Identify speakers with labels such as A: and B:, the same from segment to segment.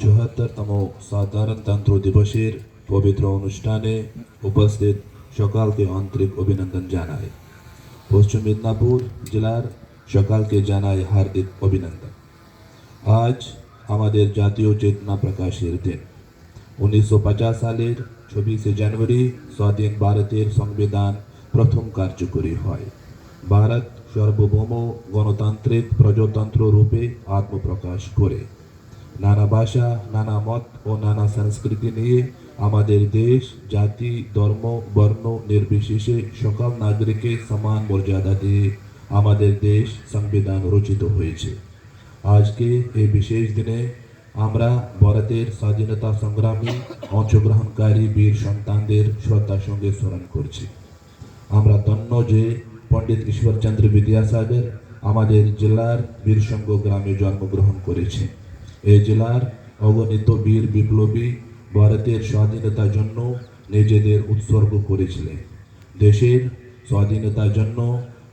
A: চুয়াত্তরতম সাধারণতন্ত্র দিবসের পবিত্র অনুষ্ঠানে উপস্থিত সকালকে আন্তরিক অভিনন্দন জানায় পশ্চিম মেদিনীপুর জেলার সকালকে জানায় হার্দিক অভিনন্দন। আজ আমাদের জাতীয় চেতনা প্রকাশের দিন। উনিশশো সালের চব্বিশে জানুয়ারি স্বাধীন ভারতের সংবিধান প্রথম কার্যকরী হয়। ভারত সার্বভৌম গণতান্ত্রিক প্রজাতন্ত্র রূপে আত্মপ্রকাশ করে। নানা ভাষা, নানা মত ও নানা সংস্কৃতি নিয়ে আমাদের দেশ, জাতি, ধর্ম, বর্ণ নির্বিশেষে সকল নাগরিকের সমান মর্যাদা দিয়ে আমাদের দেশ সংবিধান রচিত হয়েছে। আজকে এই বিশেষ দিনে আমরা ভারতের স্বাধীনতা সংগ্রামী, অংশগ্রহণকারী বীর সন্তানদের শ্রদ্ধার সঙ্গে স্মরণ করছি। আমরা ধন্য যে পণ্ডিত ঈশ্বরচন্দ্র বিদ্যাসাগর আমাদের জেলার বীরসঙ্গ গ্রামে জন্মগ্রহণ করেছে এই জেলার অগণিত বীর বিপ্লবী ভারতের স্বাধীনতার জন্য নিজেদের উৎসর্গ করেছিলেন। দেশের স্বাধীনতার জন্য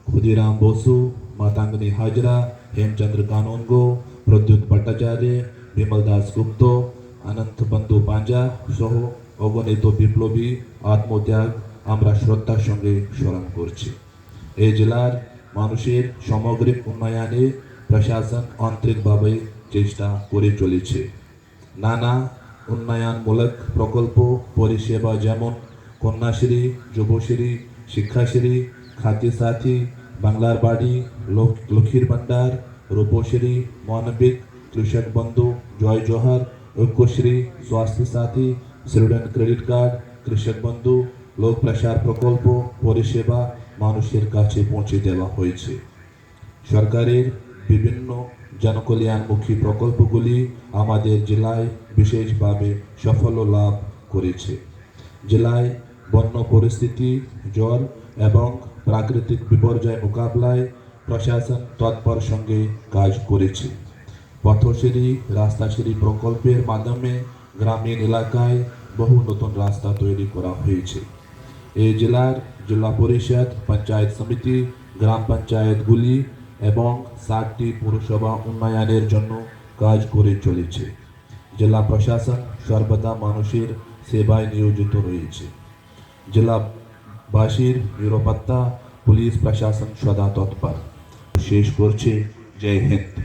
A: ক্ষুদিরাম বসু, মাতাঙ্গনী হাজরা, হেমচন্দ্র কানঙ্গ, প্রদ্যুৎ ভট্টাচার্য, বিমল দাস গুপ্ত, অনন্ত বন্ধু পাঞ্জা সহ অগণিত বিপ্লবী আত্মত্যাগ আমরা শ্রদ্ধার সঙ্গে স্মরণ করছি। এই জেলার মানুষের সামগ্রিক উন্নয়নে প্রশাসন আন্তরিকভাবে চেষ্টা করে চলেছে। নানা উন্নয়নমূলক প্রকল্প, পরিষেবা যেমন কন্যাশ্রী, যুবশ্রী, শিক্ষাশ্রী খাদ্য সাথী বাংলার বাড়ি, লোক- লক্ষ্মীর ভাণ্ডার, রূপশ্রী মানবিক কৃষক বন্ধু, জয় জোহার, ঐক্যশ্রী স্বাস্থ্য সাথী স্টুডেন্ট ক্রেডিট কার্ড, কৃষক বন্ধু, লোক প্রসার প্রকল্প, পরিষেবা মানুষের কাছে পৌঁছে দেওয়া হয়েছে। সরকারের বিভিন্ন জনকল্যাণমুখী প্রকল্পগুলি আমাদের জেলায় বিশেষভাবে সাফল্য লাভ করেছে। জেলায় বন্য পরিস্থিতি, জল এবং প্রাকৃতিক বিপর্যয় মোকাবিলায় প্রশাসন তৎপর সঙ্গে কাজ করেছে। পথশ্রী রাস্তাশ্রী প্রকল্পের মাধ্যমে গ্রামীণ এলাকায় বহু নতুন রাস্তা তৈরি করা হয়েছে। এই জেলার জেলা পরিষদ, পঞ্চায়েত সমিতি, গ্রাম পঞ্চায়েতগুলি এবং সাতটি পৌরসভা উন্নয়নের জন্য কাজ করে চলেছে। জেলা প্রশাসন সর্বদা মানুষের সেবায় নিয়োজিত রয়েছে। জেলাবাসীর নিরাপত্তা, পুলিশ প্রশাসন সদা তৎপর। শেষ করছে। জয় হিন্দ।